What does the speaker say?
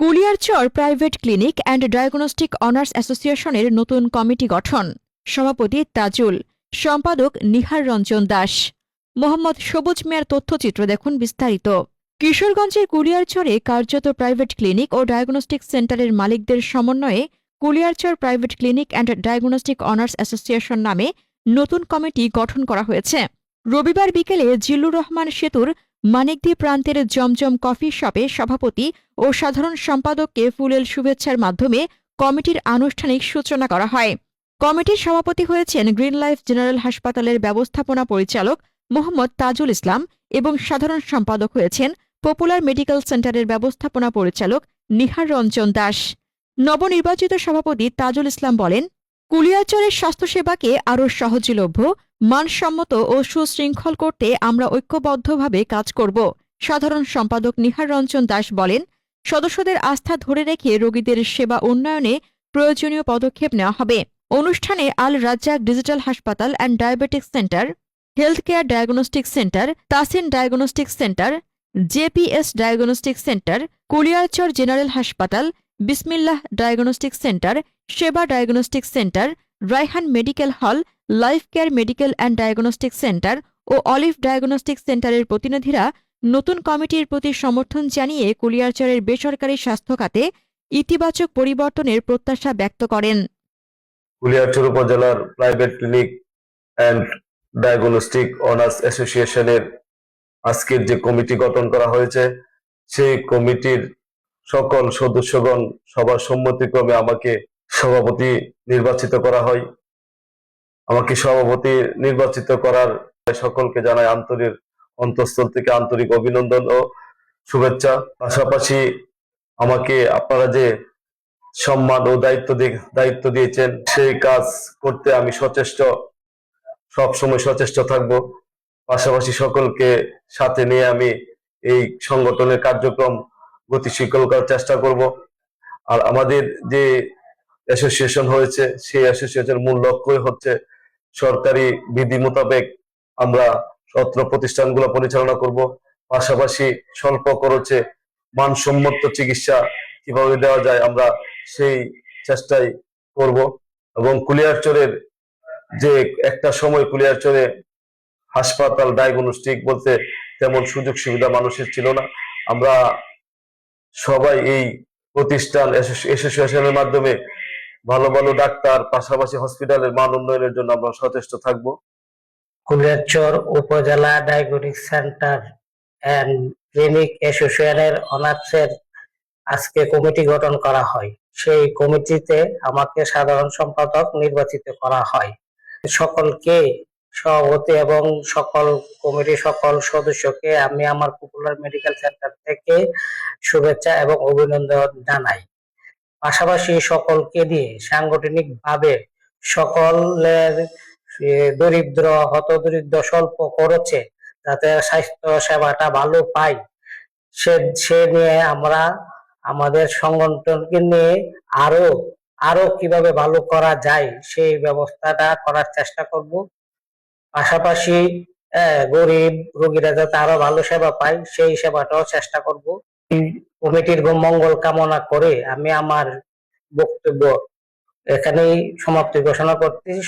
Kuliarchar private clinic and diagnostic owners অ্যাসোসিয়েশনের নতুন committee গঠন। সভাপতি তাজুল, সম্পাদক নিহার রঞ্জন দাস। মোহাম্মদ সবুজ মিয়ার তথ্যচিত্র দেখুন বিস্তারিত। কিশোরগঞ্জের কুলিয়ারচরে কার্যত প্রাইভেট ক্লিনিক ও ডায়াগনস্টিক সেন্টারের মালিকদের সমন্বয়ে Kuliarchar private clinic and diagnostic owners association নামে নতুন কমিটি গঠন করা হয়েছে। রবিবার বিকেলে জিল্লুর রহমান সেতুর মানিকদি প্রান্তের জমজম কফি শপে সভাপতি ও সাধারণ সম্পাদককে ফুলেল শুভেচ্ছার মাধ্যমে কমিটির আনুষ্ঠানিক সূচনা করা হয়। কমিটির সভাপতি হয়েছেন গ্রিন লাইফ জেনারেল হাসপাতালের ব্যবস্থাপনা পরিচালক মোহাম্মদ তাজুল ইসলাম এবং সাধারণ সম্পাদক হয়েছেন পপুলার মেডিকেল সেন্টারের ব্যবস্থাপনা পরিচালক নিহার রঞ্জন দাস। নবনির্বাচিত সভাপতি তাজুল ইসলাম বলেন কুলিয়াচরের স্বাস্থ্যসেবাকে আরও সহজলভ্য, মানসম্মত ও সুশৃঙ্খল করতে আমরা ঐক্যবদ্ধভাবে কাজ করব, সাধারণ সম্পাদক নিহার রঞ্জন দাস বলেন, সদস্যদের আস্থা ধরে রেখে রোগীদের সেবা উন্নয়নে প্রয়োজনীয় পদক্ষেপ নেওয়া হবে। অনুষ্ঠানে আল রাজ্জাক ডিজিটাল হাসপাতাল and diabetic center health care diagnostic center, Tasin diagnostic center, JPS diagnostic center Kuliarchar general হাসপাতাল Bismillah diagnostic center, Seba diagnostic center Raihan medical hall, life care medical and diagnostic center O olive diagnostic সেন্টারের প্রতিনিধিরা নতুন কমিটির প্রতি সমর্থন জানিয়ে কুলিয়ারচরের বেসরকারি স্বাস্থ্য খাতে ইতিবাচক পরিবর্তনের প্রত্যাশা ব্যক্ত করেন। কুলিয়ারচর উপজেলার private clinic and diagnostic owners অ্যাসোসিয়েশনের আজকের যে কমিটি গঠন করা হয়েছে, সেই কমিটির সকল সদস্যগণ সবার সম্মতিক্রমে আমাকে সভাপতি নির্বাচিত করা হয়। আমাকে সভাপতি নির্বাচিত করার সকলকে জানাই আন্তরিক অন্তঃস্থল থেকে আন্তরিক অভিনন্দন ও শুভেচ্ছা। পাশাপাশি আমাকে আপনারা যে সম্মান ও দায়িত্ব দিয়ে- দায়িত্ব দিয়েছেন, সেই কাজ করতে আমি সচেষ্ট সব সময় সচেষ্ট থাকব। পাশাপাশি সকলকে সাথে নিয়ে আমি এই সংগঠনের কার্যক্রম গতিশীল করার চেষ্টা করব। আর আমাদের যে অ্যাসোসিয়েশন হয়েছে, সেই অ্যাসোসিয়েশনের মূল লক্ষ্যই হচ্ছে সরকারি বিধি মোতাবেক আমরা সত্র প্রতিষ্ঠানগুলো পরিচালনা করব। পাশাপাশি স্বল্প খরচে মানসম্মত চিকিৎসা কীভাবে দেওয়া যায় আমরা সেই চেষ্টাই করব। এবং কুলিয়ারচরের যে একটা সময় কুলিয়ারচরে হাসপাতাল ডায়াগনস্টিক বলতে তেমন সুযোগ সুবিধা মানুষের ছিল না। আমরা সবাই এই প্রতিষ্ঠান অ্যাসোসিয়েশনের মাধ্যমে ভালো ভালো ডাক্তার, পাশাপাশি হসপিটালের মান উন্নয়নের জন্য আমরা সচেষ্ট থাকব। কুলিয়ারচর উপজেলা ডায়াগনস্টিক সেন্টার এন্ড ক্লিনিক অ্যাসোসিয়েশনের অনার্সের আজকে কমিটি গঠন করা হয়। সেই কমিটিতে আমাকে সাধারণ সম্পাদক নির্বাচিত করা হয়। সকলকে সভাপতি এবং সকল কমিটি সকল সদস্যকে আমি আমার পপুলার মেডিকেল সেন্টার থেকে শুভেচ্ছা এবং অভিনন্দন জানাই। পাশাপাশি সকলকে দিয়ে সাংগঠনিক ভাবে সকলের দরিদ্র, হতদরিদ্র স্বল্প খরচে যাতে স্বাস্থ্য সেবাটা ভালো পাই, সে সে নিয়ে আমরা আমাদের সংগঠনকে নিয়ে আরও আরও কীভাবে ভালো করা যায় সেই ব্যবস্থাটা করার চেষ্টা করব। পাশাপাশি আহ, গরিব রোগীরা যাতে আরও ভালো সেবা পায় সেই সেবাটাও চেষ্টা করব। কমিটির মঙ্গল কামনা করে আমি আমার বক্তব্য এখানেই সমাপ্তি ঘোষণা করতেছি।